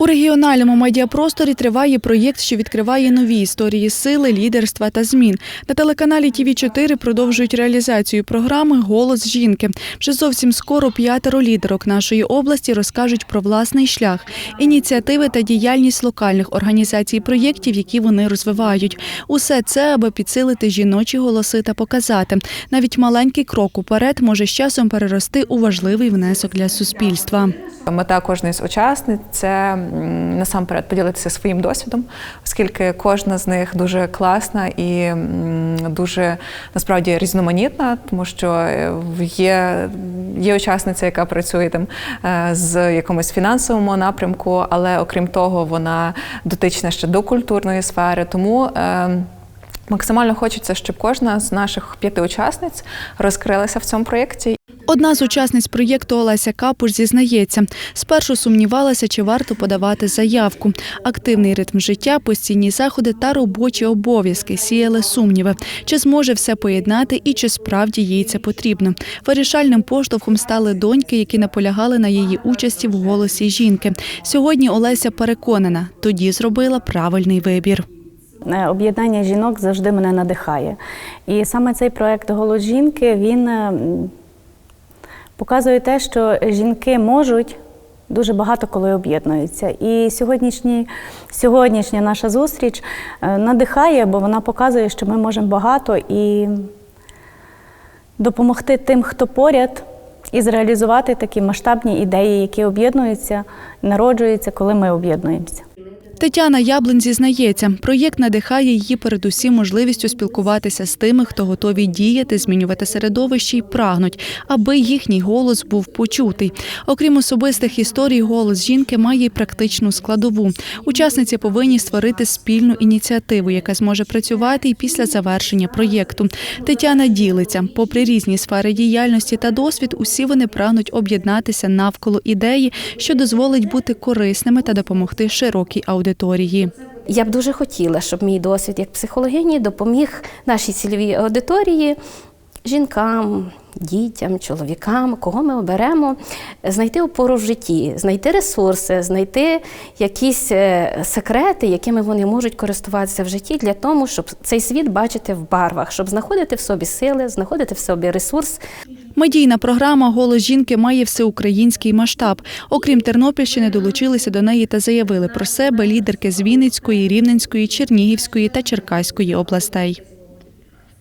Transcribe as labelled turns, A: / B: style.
A: У регіональному медіапросторі триває проєкт, що відкриває нові історії сили, лідерства та змін. На телеканалі ТВ 4 продовжують реалізацію програми Голос жінки. Вже зовсім скоро п'ятеро лідерок нашої області розкажуть про власний шлях, ініціативи та діяльність локальних організацій проєктів, які вони розвивають. Усе це аби підсилити жіночі голоси та показати. Навіть маленький крок уперед може з часом перерости у важливий внесок для суспільства.
B: Мета кожної з учасниць це насамперед поділитися своїм досвідом, оскільки кожна з них дуже класна і дуже насправді різноманітна, тому що е, є, є учасниця, яка працює там е, з якомусь фінансовому напрямку, але окрім того, вона дотична ще до культурної сфери. Тому е, максимально хочеться, щоб кожна з наших п'яти учасниць розкрилася в цьому проєкті
A: Одна з учасниць проєкту Олеся Капуш зізнається, спершу сумнівалася, чи варто подавати заявку. Активний ритм життя, постійні заходи та робочі обов'язки сіяли сумніви, чи зможе все поєднати і чи справді їй це потрібно. Вирішальним поштовхом стали доньки, які наполягали на її участі в голосі жінки. Сьогодні Олеся переконана, тоді зробила правильний вибір.
C: Е, Об'єднання жінок завжди мене надихає. І саме цей проект Голос жінки він показує те, що жінки можуть дуже багато коли об'єднуються. І сьогоднішній, сьогоднішня наша зустріч е, надихає, бо вона показує, що ми можемо багато і допомогти тим, хто поряд, і зреалізувати такі масштабні ідеї, які об'єднуються, народжуються, коли ми об'єднуємося.
A: Тетяна Яблин зізнається, проєкт надихає її передусім можливістю спілкуватися з тими, хто готові діяти, змінювати середовище і прагнуть, аби їхній голос був почутий. Окрім особистих історій, голос жінки має й практичну складову. Учасниці повинні створити спільну ініціативу, яка зможе працювати і після завершення проєкту. Тетяна ділиться, попри різні сфери діяльності та досвід, усі вони прагнуть об'єднатися навколо ідеї, що дозволить бути корисними та допомогти широкій аудиторії.
D: Я б дуже хотіла, щоб мій досвід як психологині допоміг нашій цільовій аудиторії, жінкам, дітям, чоловікам, кого ми оберемо, знайти опору в житті, знайти ресурси, знайти якісь е, секрети, якими вони можуть користуватися в житті для того, щоб цей світ бачити в барвах, щоб знаходити в собі сили, знаходити в собі ресурс,
A: Медійна програма Голос жінки має всеукраїнський масштаб. Окрім Тернопільщини, долучилися до неї та заявили про себе лідерки з Вінницької, Рівненської, Чернігівської та Черкаської областей.